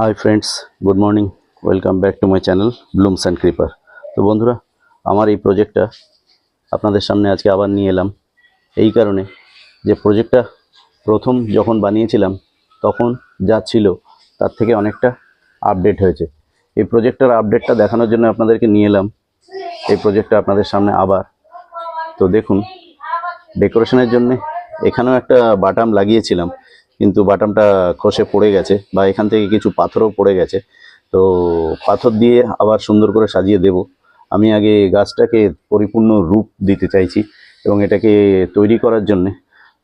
Hi friends good morning welcome back to my channel blooms and creeper তো বন্ধুরা, আমার এই প্রজেক্টটা আপনাদের সামনে আজকে আবার নিয়ে এলাম। এই কারণে যে প্রজেক্টটা প্রথম যখন বানিয়েছিলাম, তখন যা ছিল তার থেকে অনেকটা আপডেট হয়েছে। এই প্রজেক্টটার আপডেটটা দেখানোর জন্য আপনাদেরকে নিয়ে এলাম। এই প্রজেক্টটা আপনাদের সামনে আবার। তো দেখুন ডেকোরেশনের জন্য এখানেও একটা বাটাম লাগিয়েছিলাম। কিন্তু বাটামটা খসে পড়ে গেছে বা এখান থেকে কিছু পাথরও পড়ে গেছে। তো পাথর দিয়ে আবার সুন্দর করে সাজিয়ে দেব। আমি আগে গাছটাকে পরিপূর্ণ রূপ দিতে চাইছি এবং এটাকে তৈরি করার জন্যে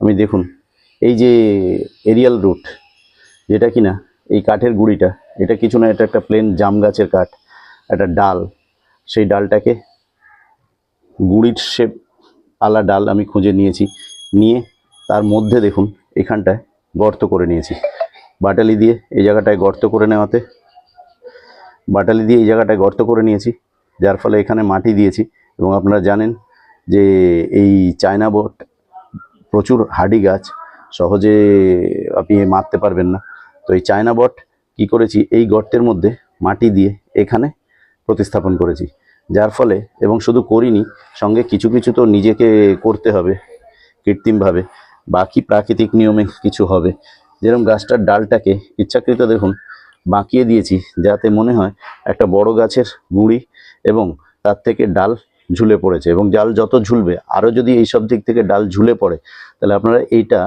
আমি দেখুন, এই যে এরিয়াল রুট, যেটা কিনা, এই কাঠের গুঁড়িটা, এটা কিছু না, এটা একটা প্লেন জাম গাছের কাঠ, একটা ডাল, সেই ডালটাকে গুঁড়ির শেপ আলা ডাল আমি খুঁজে নিয়েছি। নিয়ে তার মধ্যে দেখুন, এখানটায় গর্ত করে নিয়েছি। বাটালি দিয়ে এই জায়গাটায় গর্ত করে নেওয়াতে, বাটালি দিয়ে এই জায়গাটায় গর্ত করে নিয়েছি, যার ফলে এখানে মাটি দিয়েছি। এবং আপনারা জানেন যে এই চায়না বট, প্রচুর হাডি গাছ, সহজে আপনি মারতে পারবেন না। তো এই চায়না বট কি করেছি, এই গর্তের মধ্যে মাটি দিয়ে এখানে প্রতিস্থাপন করেছি। যার ফলে, এবং শুধু করিনি, সঙ্গে কিছু কিছু তো নিজেকে করতে হবে, কৃত্রিমভাবে। বাকি প্রাকৃতিক নিয়মে কিছু হবে। যেরকম গাছটার ডালটাকে ইচ্ছাকৃত দেখুন, বাঁকিয়ে দিয়েছি যাতে মনে হয় একটা বড় গাছের গুঁড়ি এবং তার থেকে ডাল ঝুলে পড়েছে এবং ডাল যত ঝুলবে, আরও যদি এই সব দিক থেকে ডাল ঝুলে পড়ে, তাহলে আপনারা এইটা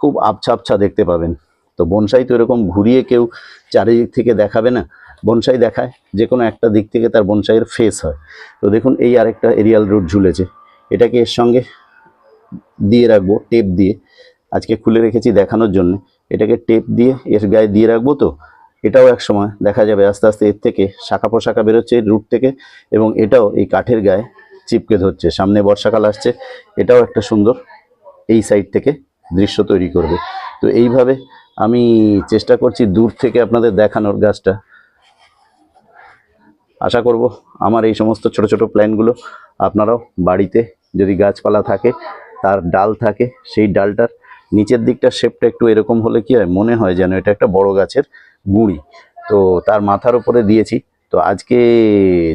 খুব আবছা আবছা দেখতে পাবেন। তো বনসাই তো এরকম ঘুরিয়ে কেউ চারিদিক থেকে দেখাবে না। বনসাই দেখায় যে কোনো একটা দিক থেকে তার বনসাইয়ের ফেস হয়। তো দেখুন, এই আরেকটা এরিয়াল রুট ঝুলেছে। এটাকে এর সঙ্গে দিয়ে রাখব টেপ দিয়ে। আজকে খুলে রেখেছি দেখানোর জন্য। এটাকে টেপ দিয়ে, এর গায়ে দিয়ে রাখব তো, এটাও এক সময় দেখা যাবে। আস্তে আস্তে এর থেকে শাখা পোশাখা বেরোচ্ছে রুট থেকে এবং এটাও এই কাঠের গায়ে চিপকে ধরছে। সামনে বর্ষাকাল আসছে, এটাও একটা সুন্দর এই সাইড থেকে দৃশ্য তৈরি করবে। তো এইভাবে আমি চেষ্টা করছি দূর থেকে আপনাদের দেখানোর গাছটা। আশা করব আমার এই সমস্ত ছোট ছোট প্ল্যানগুলো আপনারাও বাড়িতে যদি গাছপালা থাকে, তার ডাল থাকে, সেই ডালটার নিচের দিকটা শেপটা একটু এরকম হলে কি হয়, মনে হয় যেন এটা একটা বড় গাছের গুঁড়ি। তো তার মাথার উপরে দিয়েছি। তো আজকে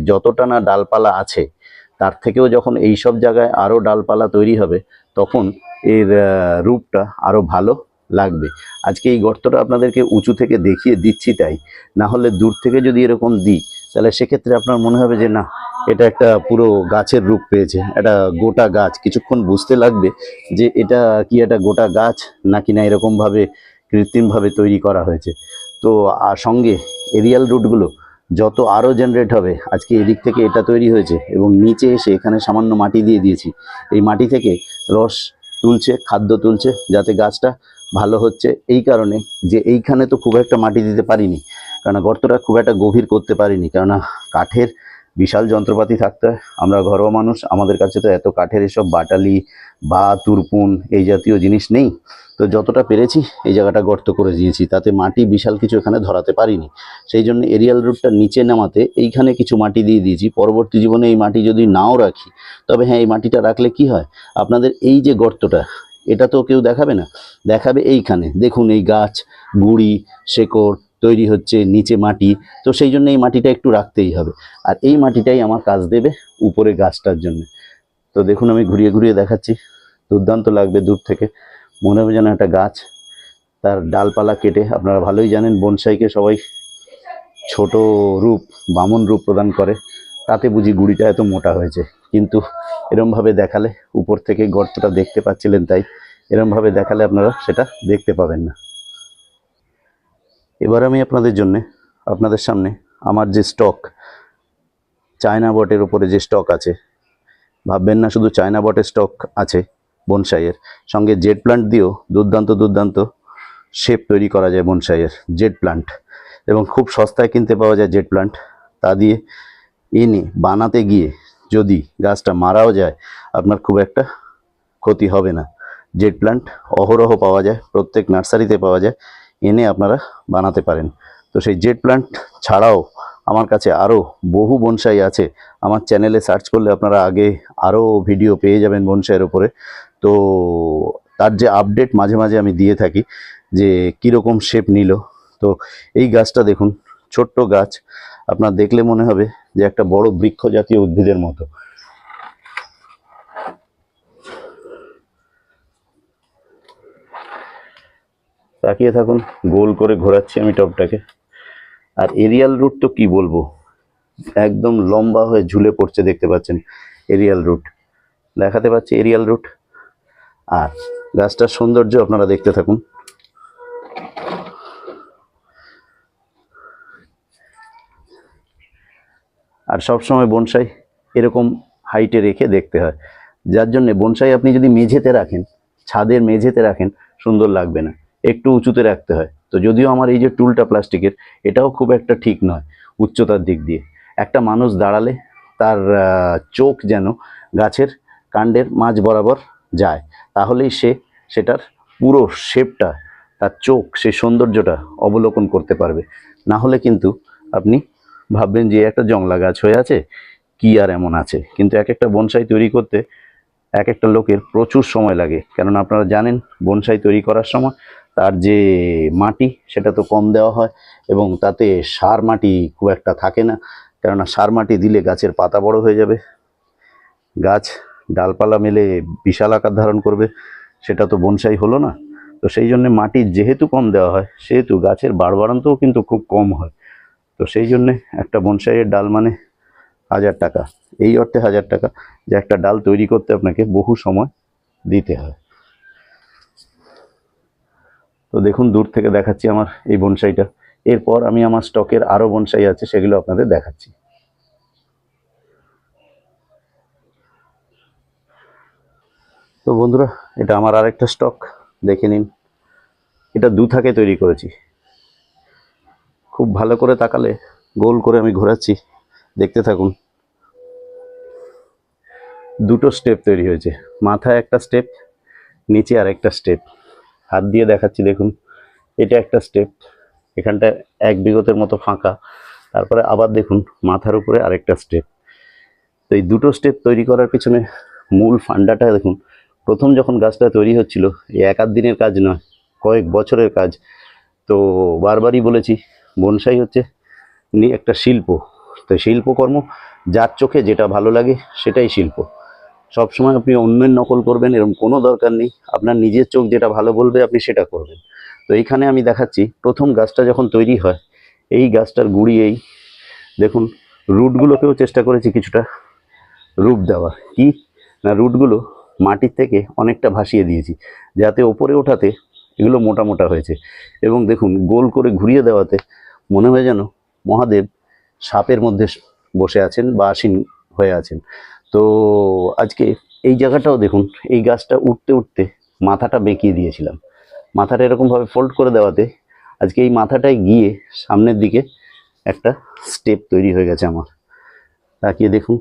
যতটা না ডালপালা আছে, তার থেকেও যখন এই সব জায়গায় আরও ডালপালা তৈরি হবে, তখন এর রূপটা আরও ভালো লাগবে। আজকে এই গর্তটা আপনাদেরকে উঁচু থেকে দেখিয়ে দিচ্ছি তাই। না হলে দূর থেকে যদি এরকম দিই তাহলে সেক্ষেত্রে আপনার মনে হবে যে না, এটা একটা পুরো গাছের রূপ পেয়েছে, একটা গোটা গাছ। কিছুক্ষণ বুঝতে লাগবে যে এটা কি একটা গোটা গাছ নাকি না এরকমভাবে কৃত্রিমভাবে তৈরি করা হয়েছে। তো আর সঙ্গে এরিয়াল রুটগুলো যত আরও জেনারেট হবে, আজকে এদিক থেকে এটা তৈরি হয়েছে এবং নিচে এসে এখানে সামান্য মাটি দিয়ে দিয়েছি। এই মাটি থেকে রস তুলছে, খাদ্য তুলছে, যাতে গাছটা ভালো হচ্ছে। এই কারণে যে এইখানে তো খুব একটা মাটি দিতে পারিনি কারণ গর্তটা খুব একটা গভীর করতে পারিনি। কেননা কাঠের বিশাল যন্ত্রপাতি থাকতে আমরা ঘরোয়া মানুষ, আমাদের কাছে তো এত কাঠের এসব বাটালি, বা তুরপুন এই জাতীয় জিনিস নেই। তো যতটা পেরেছি এই জায়গাটা গর্ত করে দিয়েছি। তাতে মাটি বিশাল কিছু এখানে ধরাতে পারিনি। সেই জন্য এরিয়াল রুটটা নিচে নামাতে এইখানে কিছু মাটি দিয়ে দিয়েছি। পরবর্তী জীবনে এই মাটি যদি নাও রাখি, তবে হ্যাঁ এই মাটিটা রাখলে কি হয়? আপনাদের এই যে গর্তটা, এটা তো কেউ দেখাবে না। দেখাবে এইখানে। দেখুন এই গাছ, গুড়ি, শেকড় তৈরি হচ্ছে নিচে মাটি, তো সেই জন্য এই মাটিটা একটু রাখতেই হবে। আর এই মাটিটাই আমার কাজ দেবে উপরে গাছটার জন্য। তো দেখুন, আমি ঘুরিয়ে ঘুরিয়ে দেখাচ্ছি। দুর্দান্ত লাগবে দূর থেকে। মনে হবে যেন একটা গাছ। তার ডালপালা কেটে, আপনারা ভালোই জানেন, বনসাইকে সবাই ছোট রূপ, বামন রূপ প্রদান করে। তাতে বুঝি গুড়িটা এত মোটা হয়েছে। কিন্তু এরমভাবে দেখালে, উপর থেকে গর্তটা দেখতে পাচ্ছিলেন তাই, এরমভাবে দেখালে আপনারা সেটা দেখতে পাবেন না। এবার আমি আপনাদের জন্য, আপনাদের সামনে আমার যে স্টক চায়না বটের উপরে যে স্টক আছে, ভাববেন না শুধু চায়না বটের স্টক আছে বনসাইয়ের সঙ্গে জেট প্লান্ট দিয়েও দুর্দান্ত দুর্দান্ত শেপ তৈরি করা যায় বনসাইয়ের জেট প্লান্ট এবং খুব সস্তায় কিনতে পাওয়া যায় জেট প্লান্ট তা দিয়ে এনে বানাতে গিয়ে যদি গাছটা মারাও যায়, আপনার খুব একটা ক্ষতি হবে না। জেট প্লান্ট অহরহ পাওয়া যায়, প্রত্যেক নার্সারিতে পাওয়া যায় এনে আপনারা বানাতে পারেন। তো সেই জেট প্লান্ট ছাড়াও আমার কাছে আরও বহু বনসাই আছে। আমার চ্যানেলে সার্চ করলে আপনারা আগে আরও ভিডিও পেয়ে যাবেন বনসাইয়ের উপরে। তো তার যে আপডেট মাঝে মাঝে আমি দিয়ে থাকি যে কীরকম শেপ নিল। তো এই গাছটা দেখুন, ছোট্ট গাছ। আপনার দেখলে মনে হবে যে একটা বড় বৃক্ষ জাতীয় উদ্ভিদের মতো। তাকিয়ে থাকুন, গোল করে ঘোরাচ্ছি আমি টবটাকে আর এরিয়াল রুট তো কি বলব? একদম লম্বা হয়ে ঝুলে পড়ছে দেখতে পাচ্ছেন এরিয়াল রুট। দেখাতে পাচ্ছি এরিয়াল রুট। আর গাছটার সৌন্দর্য আপনারা দেখতে থাকুন। আর সব সময় বনসাই এরকম হাইটে রেখে দেখতে হয়। যার জন্য বনসাই আপনি যদি মেঝেতে রাখেন, ছাদের মেঝেতে রাখেন, সুন্দর লাগবে না। একটু উঁচুতে রাখতে হয়। তো যদিও আমার এই যে টুলটা প্লাস্টিকের, এটাও খুব একটা ঠিক নয় উচ্চতার দিক দিয়ে। একটা মানুষ দাঁড়ালে তার চোখ যেন গাছের কাণ্ডের মাঝ বরাবর যায়। তাহলেই সে সেটার পুরো শেপটা তার চোখ সেই সৌন্দর্যটা অবলোকন করতে পারবে। না হলে কিন্তু আপনি ভাববেন যে একটা জংলা গাছ হয়ে আছে, কি আর এমন আছে? কিন্তু এক একটা বনসাই তৈরি করতে এক একটা লোকের প্রচুর সময় লাগে। কেননা আপনারা জানেন, বনসাই তৈরি করার সময় তার যে মাটি, সেটা তো কম দেওয়া হয় এবং তাতে সার মাটি খুব একটা থাকে না। কেননা সার মাটি দিলে গাছের পাতা বড় হয়ে যাবে। গাছ ডালপালা মেলে বিশাল আকার ধারণ করবে, সেটা তো বনসাই হলো না। তো সেই জন্য মাটি যেহেতু কম দেওয়া হয়, সেহেতু গাছের বাড়বাড়ন্তও কিন্তু খুব কম হয়। তো সেই জন্যে একটা বনসাইয়ের ডাল মানে হাজার টাকা। এই অর্থে হাজার টাকা যে একটা ডাল তৈরি করতে আপনাকে বহু সময় দিতে হয়। তো দেখুন, দূর থেকে দেখাচ্ছি আমার এই বনসাইটা। এরপর আমি আমার স্টকের আরও বনসাই আছে, সেগুলো আপনাদের দেখাচ্ছি। তো বন্ধুরা, এটা আমার আরেকটা স্টক, দেখে নিন। এটা দু থাকে তৈরি করেছি। খুব ভালো করে তাকালে, গোল করে আমি ঘোরাচ্ছি। দেখতে থাকুন। দুটো স্টেপ তৈরি হয়েছে। মাথায় একটা স্টেপ, নিচে আর একটা স্টেপ। হাত দিয়ে দেখাচ্ছি, দেখুন। এটা একটা স্টেপ এখানটা এক বিগতের মতো ফাঁকা। তারপরে আবার দেখুন, মাথার উপরে আরেকটা স্টেপ তো এই দুটো স্টেপ তৈরি করার পিছনে মূল ফান্ডাটা, দেখুন, প্রথম যখন গাছটা তৈরি হচ্ছিল, এই এক আধ দিনের কাজ নয়, কয়েক বছরের কাজ। তো বারবারই বলেছি, বনসাই হচ্ছে নি- একটা শিল্প। তো শিল্পকর্ম, যার চোখে যেটা ভালো লাগে, সেটাই শিল্প। সবসময় আপনি অন্যের নকল করবেন, এরকম কোনো দরকার নেই। আপনার নিজের চোখ যেটা ভালো বলবে, আপনি সেটা করবেন। তো এইখানে আমি দেখাচ্ছি, প্রথম গাছটা যখন তৈরি হয়, এই গাছটার গুড়ি এই, দেখুন, রুটগুলোকেও চেষ্টা করেছি কিছুটা রূপ দেওয়া কি? না, রুটগুলো মাটির থেকে অনেকটা ভাসিয়ে দিয়েছি, যাতে ওপরে ওঠাতে এগুলো মোটা মোটা হয়েছে। এবং দেখুন, গোল করে ঘুরিয়ে দেওয়াতে মনে হয় যেন মহাদেব সাপের মধ্যে বসে আছেন বা আসীন হয়ে আছেন। তো আজকে এই জায়গাটাও দেখুন, এই গাছটা উঠতে উঠতে মাথাটা বেঁকিয়ে দিয়েছিলাম। মাথাটা এরকমভাবে ফোল্ড করে দেওয়াতে আজকে এই মাথাটায় গিয়ে সামনের দিকে একটা স্টেপ তৈরি হয়ে গেছে আমার। তাকিয়ে দেখুন,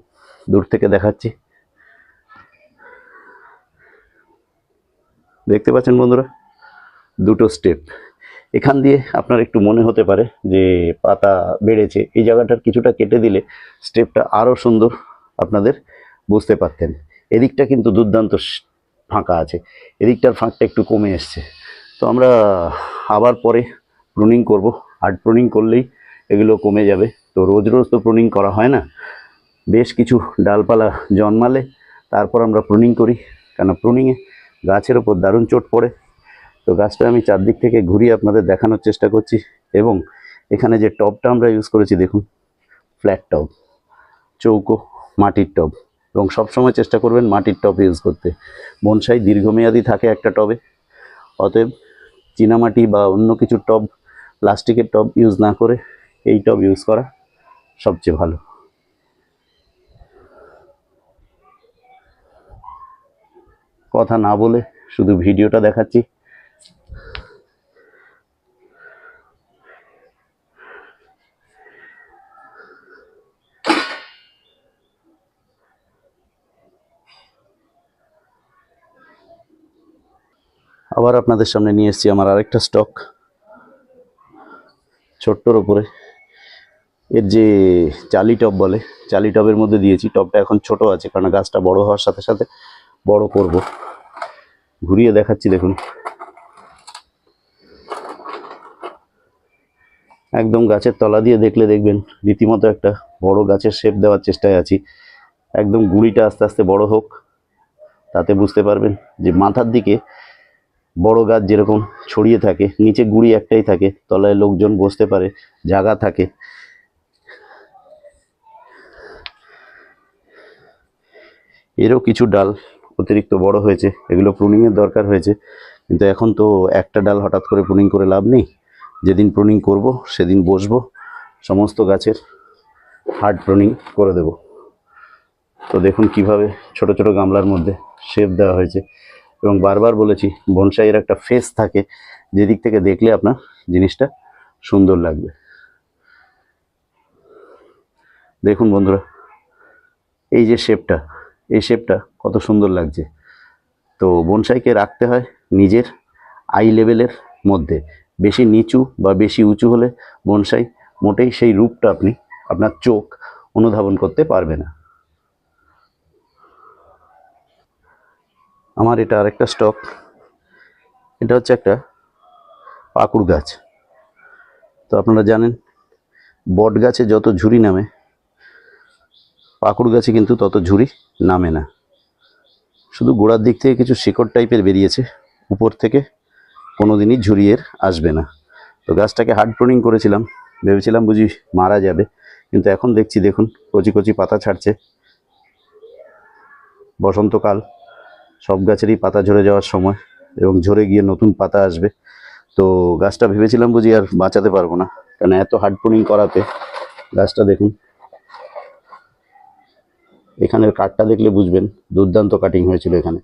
দূর থেকে দেখাচ্ছি। দেখতে পাচ্ছেন বন্ধুরা? দুটো স্টেপ এখান দিয়ে আপনার একটু মনে হতে পারে যে পাতা বেড়েছে, এই জায়গাটার কিছুটা কেটে দিলে স্টেপটা আরও সুন্দর আপনাদের বুঝতে পারতেন। এদিকটা কিন্তু দুর্দান্ত ফাঁকা আছে। এদিকটার ফাঁকটা একটু কমে এসছে। তো আমরা আবার পরে প্রুনিং করব। হার্ড প্রুনিং করলেই এগুলো কমে যাবে। তো রোজ রোজ তো প্রুনিং করা হয় না। বেশ কিছু ডালপালা জন্মালে তারপর আমরা প্রুনিং করি। কেন প্রুনিংয়ে গাছের ওপর দারুণ চোট পড়ে। তো গাছটা আমি চারদিক থেকে ঘুরিয়ে আপনাদের দেখানোর চেষ্টা করছি। এবং এখানে যে টবটা আমরা ইউজ করেছি, দেখুন ফ্ল্যাট টব চৌকো মাটির টব। এবং সবসময় চেষ্টা করবেন মাটির টব ইউজ করতে। বনসাই দীর্ঘমেয়াদী থাকে একটা টবে। অতএব চীনামাটি বা অন্য কিছু টব, প্লাস্টিকের টব ইউজ না করে এই টব ইউজ করা সবচেয়ে ভালো। কথা না বলে শুধু ভিডিওটা দেখাচ্ছি। আবার আপনাদের সামনে নিয়ে এসেছি আমার আরেকটা স্টক ছোট্টর ওপরে এর যে চালি টব বলে, চালি টবের মধ্যে দিয়েছি। টবটা এখন ছোট আছে, কারণ গাছটা বড় হওয়ার সাথে সাথে বড় করব। ঘুরিয়ে দেখাচ্ছি, দেখুন। একদম গাছের তলা দিয়ে দেখলে দেখবেন, রীতিমতো একটা বড় গাছের শেপ দেওয়ার চেষ্টায় আছি। একদম গুঁড়িটা আস্তে আস্তে বড় হোক, তাতে বুঝতে পারবেন যে মাথার দিকে বড় গাছ যেরকম ছড়িয়ে থাকে, নিচে গুঁড়ি একটাই থাকে, তলায় লোকজন বসতে পারে, জায়গা থাকে। এরও কিছু ডাল অতিরিক্ত বড় হয়েছে, এগুলো প্রুনিংয়ের দরকার হয়েছে। কিন্তু এখন তো একটা ডাল হঠাৎ করে প্রুনিং করে লাভ নেই। যেদিন প্রুনিং করব, সেদিন বসবো, সমস্ত গাছের হার্ড প্রুনিং করে দেব। তো দেখুন কীভাবে ছোট ছোট গামলার মধ্যে শেপ দেওয়া হয়েছে। এবং বারবার বলেছি, বনসাইয়ের একটা ফেস থাকে যেদিক থেকে দেখলে আপনার জিনিসটা সুন্দর লাগবে। দেখুন বন্ধুরা, এই যে শেপটা এই শেপটা কত সুন্দর লাগছে। তো বনসাইকে রাখতে হয় নিজের আই লেভেলের মধ্যে। বেশি নিচু বা বেশি উঁচু হলে বনসাই মোটেই সেই রূপটা আপনি আপনার চোখ অনুধাবন করতে পারবে না। আমার এটা আরেকটা স্টক। এটা হচ্ছে একটা পাকুড় গাছ। তো আপনারা জানেন, বট গাছে যত ঝুরি নামে, পাকুড় গাছে কিন্তু তত ঝুরি নামে না। শুধু গোড়ার দিক থেকে কিছু শিকড় টাইপের বেরিয়েছে, উপর থেকে কোনো দিনই ঝুরিয়ের আসবে না। তো গাছটাকে হার্ড প্রুনিং করেছিলাম, ভেবেছিলাম বুঝি মারা যাবে, কিন্তু এখন দেখছি, দেখুন, কচি কচি পাতা ছাড়ছে। বসন্তকাল সব গাছেরই পাতা ঝরে যাওয়ার সময় এবং ঝরে গিয়ে নতুন পাতা আসবে। তো গাছটা ভেবেছিলাম বুঝি আর বাঁচাতে পারব না কারণ এত হার্ড পোনিং করাতে। গাছটা দেখুন। এখানের কাঠটা দেখলে বুঝবেন, দুর্দান্ত কাটিং হয়েছিল এখানে।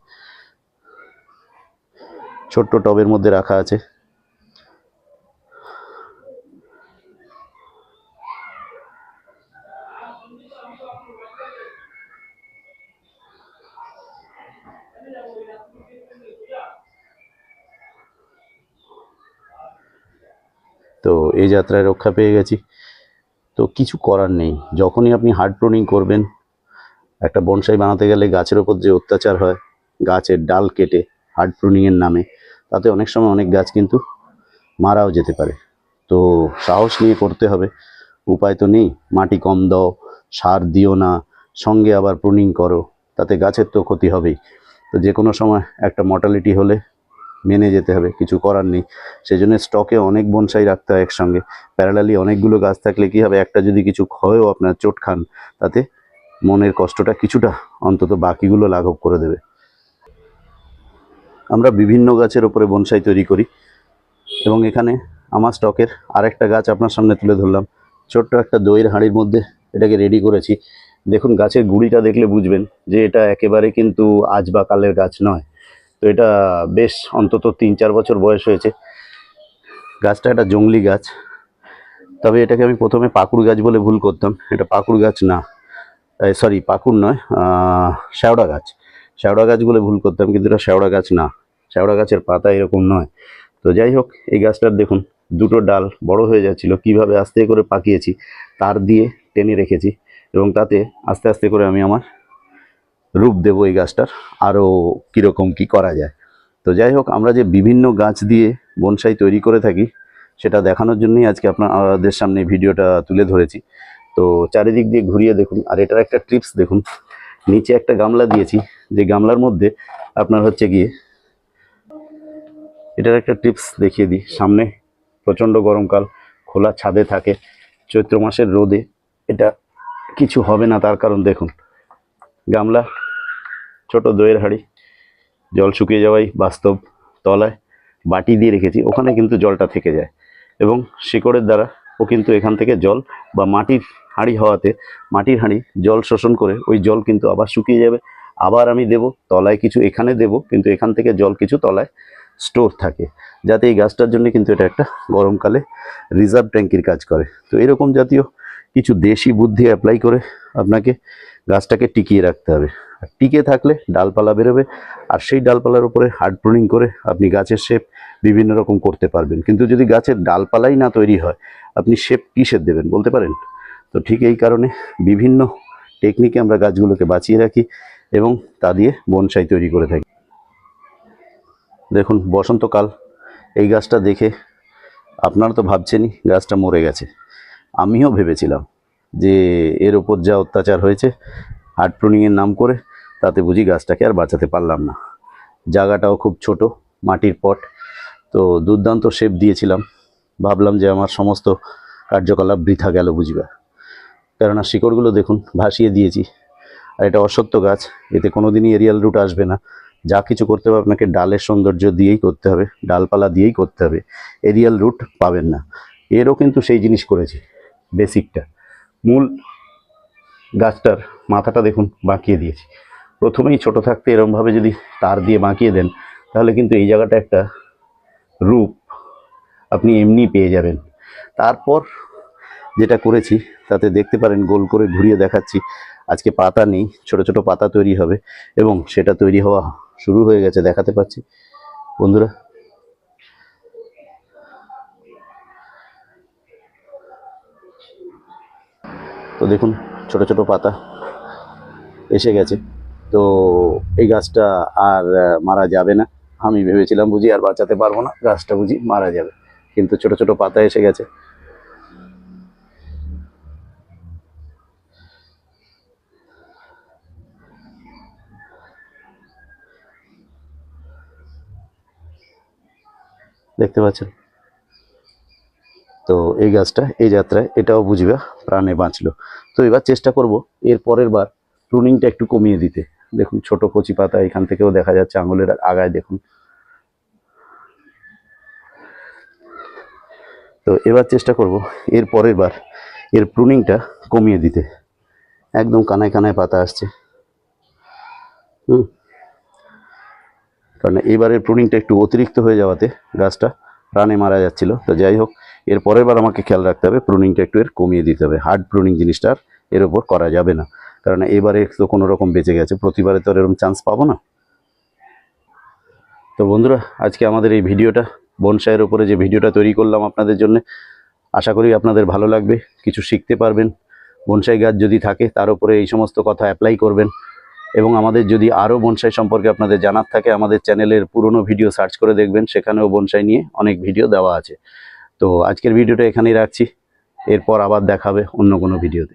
ছোট্ট টবের মধ্যে রাখা আছে। তো এই যাত্রায় রক্ষা পেয়ে গেছি। তো কিছু করার নেই। যখনই আপনি হার্ড প্রুনিং করবেন, একটা বনসাই বানাতে গেলে গাছের ওপর যে অত্যাচার হয়, গাছের ডাল কেটে হার্ড প্রুনিংয়ের নামে, তাতে অনেক সময় অনেক গাছ কিন্তু মারাও যেতে পারে। তো সাহস নিয়ে করতে হবে। উপায় তো নেই। মাটি কম দাও, সার দিও না, সঙ্গে আবার প্রুনিং করো, তাতে গাছের তো ক্ষতি হবেই। তো যে কোনো সময় একটা মর্টালিটি হলে মেনে যেতে হবে, কিছু করার নেই। সেই জন্য স্টকে অনেক বনসাই রাখতে হয় একসঙ্গে। প্যারালালি অনেকগুলো গাছ থাকলে কি হবে, একটা যদি কিছু ক্ষয়ও আপনার চোট খান, তাতে মনের কষ্টটা কিছুটা অন্তত বাকিগুলো লাঘব করে দেবে। আমরা বিভিন্ন গাছের ওপরে বনসাই তৈরি করি এবং এখানে আমার স্টকের আরেকটা গাছ আপনার সামনে তুলে ধরলাম। ছোট্ট একটা দইয়ের হাঁড়ির মধ্যে এটাকে রেডি করেছি। দেখুন, গাছের গুঁড়িটা দেখলে বুঝবেন যে এটা একেবারে কিন্তু আজ বা কালের গাছ নয়। তো এটা বেশ অন্তত তিন চার বছর বয়স হয়েছে। গাছটা একটা জংলি গাছ। তবে এটাকে আমি প্রথমে পাকুড় গাছ বলে ভুল করতাম। এটা পাকুড় গাছ না। সরি পাকুড় নয় শ্যাওড়া গাছ। শ্যাওড়া গাছ বলে ভুল করতাম, কিন্তু এটা শ্যাওড়া গাছ না। শ্যাওড়া গাছের পাতা এরকম নয়। তো যাই হোক, এই গাছটার দেখুন, দুটো ডাল বড় হয়ে যাচ্ছিল। কীভাবে আস্তে করে পাকিয়েছি, তার দিয়ে টেনে রেখেছি এবং তাতে আস্তে আস্তে করে আমি আমার রূপ দেবো এই গাছটার আরও কীরকম কি করা যায়। তো যাই হোক, আমরা যে বিভিন্ন গাছ দিয়ে বনসাই তৈরি করে থাকি, সেটা দেখানোর জন্যই আজকে আপনাদের সামনে ভিডিওটা তুলে ধরেছি। তো চারিদিক দিয়ে ঘুরিয়ে দেখুন, আর এটার একটা ট্রিপস দেখুন। নিচে একটা গামলা দিয়েছি, যে গামলার মধ্যে আপনার হচ্ছে গিয়ে, এটার একটা টিপস দেখিয়ে দিই। সামনে প্রচণ্ড গরমকাল, খোলা ছাদে থাকে, চৈত্র মাসের রোদে এটা কিছু হবে না, তার কারণ দেখুন, গামলা ছোট দইয়ের হাঁড়ি। জল শুকিয়ে যাওয়াই বাস্তব তলায় বাটি দিয়ে রেখেছি, ওখানে কিন্তু জলটা থেকে যায় এবং শিকড়ের দ্বারা ও কিন্তু এখান থেকে জল বা মাটির হাঁড়ি হওয়াতে মাটির হাঁড়ি জল শোষণ করে ওই জল কিন্তু আবার শুকিয়ে যাবে। আবার আমি দেব তলায় কিছু, এখানে দেব, কিন্তু এখান থেকে জল কিছু তলায় স্টোর থাকে যাতে এই গাছটার জন্য কিন্তু এটা একটা গরমকালে রিজার্ভ ট্যাঙ্কির কাজ করে। তো এরকম জাতীয় কিছু দেশি বুদ্ধি অ্যাপ্লাই করে আপনাকে গাছটাকে টিকিয়ে রাখতে হবে। টিকে থাকলে ডালপালা বেরোবে, আর সেই ডালপালার উপরে হার্ড প্রুনিং করে আপনি গাছের শেপ বিভিন্ন রকম করতে পারবেন। কিন্তু যদি গাছের ডালপালাই না তৈরি হয়, আপনি শেপ কিসের দেবেন বলতে পারেন? তো ঠিক এই কারণে বিভিন্ন টেকনিকে আমরা গাছগুলোকে বাঁচিয়ে রাখি এবং তা দিয়ে বনসাই তৈরি করে থাকি। দেখুন, বসন্তকাল, এই গাছটা দেখে আপনারা তো ভাবছেনই গাছটা মরে গেছে। আমিও ভেবেছিলাম যে এর ওপর যা অত্যাচার হয়েছে, হার্ট প্রুনিংয়ের নাম করে, তাতে বুঝি গাছটাকে আর বাঁচাতে পারলাম না। জায়গাটাও খুব ছোট, মাটির পট। তো দুর্দান্ত শেপ দিয়েছিলাম। ভাবলাম যে আমার সমস্ত কার্যকলাপ বৃথা গেল বুঝবা কেননা শিকড়গুলো দেখুন, ভাসিয়ে দিয়েছি। আর এটা অসত্য গাছ, এতে কোনোদিনই এরিয়াল রুট আসবে না। যা কিছু করতে হবে আপনাকে ডালের সৌন্দর্য দিয়েই করতে হবে, ডালপালা দিয়েই করতে হবে। এরিয়াল রুট পাবেন না। এরও কিন্তু সেই জিনিস করেছি, বেসিকটা। মূল গাছটার মাথাটা দেখুন, বাঁকিয়ে দিয়েছি। প্রথমেই ছোট থাকতে এরমভাবে যদি তার দিয়ে বাঁকিয়ে দেন, তাহলে কিন্তু এই জায়গাটা একটা রূপ আপনি এমনি পেয়ে যাবেন। তারপর যেটা করেছি, তাতে দেখতে পারেন, গোল করে ঘুরিয়ে দেখাচ্ছি। আজকে পাতা নেই, ছোট ছোট পাতা তৈরি হবে এবং সেটা তৈরি হওয়া শুরু হয়ে গেছে, দেখাতে পাচ্ছি। বন্ধুরা তো দেখুন, ছোট ছোট পাতা এসে গেছে। তো এই গাছটা আর মারা যাবে না। আমি ভেবেছিলাম বুঝি আর বাঁচাতে পারব না। গাছটা বুঝি মারা যাবে। কিন্তু ছোট ছোট পাতা এসে গেছে। দেখতে পাচ্ছেন? তো এই গাছটা, এই যাত্রায় এটাও বুঝবে প্রাণে বাঁচলো। তো এবার চেষ্টা করব এর পরের বার প্রুনিংটা একটু কমিয়ে দিতে। দেখুন, ছোট কচি পাতা এখান থেকেও দেখা যাচ্ছে আঙুলের আগায়, দেখুন। তো এবার চেষ্টা করব এর পরের বার এর প্রুনিংটা কমিয়ে দিতে। একদম কানায় কানায় পাতা আসছে। হুম। কারণ এবারের প্রুনিংটা একটু অতিরিক্ত হয়ে যাওয়াতে গাছটা প্রাণে মারা যাচ্ছিল। তো যাই হোক এর পরের বার আমাকে খেয়াল রাখতে হবে প্রুনিংটা একটু এর কমিয়ে দিতে হবে। হার্ড প্রুনিং জিনিসটা এর ওপর করা যাবে না। কারণ এবারে তো কোনো রকম বেঁচে গেছে, প্রতিবারে তো এরকম চান্স পাবো না। তো বন্ধুরা, আজকে আমাদের এই ভিডিওটা বনসাইয়ের ওপরে যে ভিডিওটা তৈরি করলাম আপনাদের জন্য, আশা করি আপনাদের ভালো লাগবে, কিছু শিখতে পারবেন। বনসাই গাছ যদি থাকে, তার উপরে এই সমস্ত কথা অ্যাপ্লাই করবেন। এবং আমাদের যদি আরও বনসাই সম্পর্কে আপনাদের জানার থাকে, আমাদের চ্যানেলের পুরনো ভিডিও সার্চ করে দেখবেন, সেখানেও বনসাই নিয়ে অনেক ভিডিও দেওয়া আছে। তো আজকের ভিডিওটা এখানেই রাখছি। এরপর আবার দেখাবে অন্য কোনো ভিডিওতে।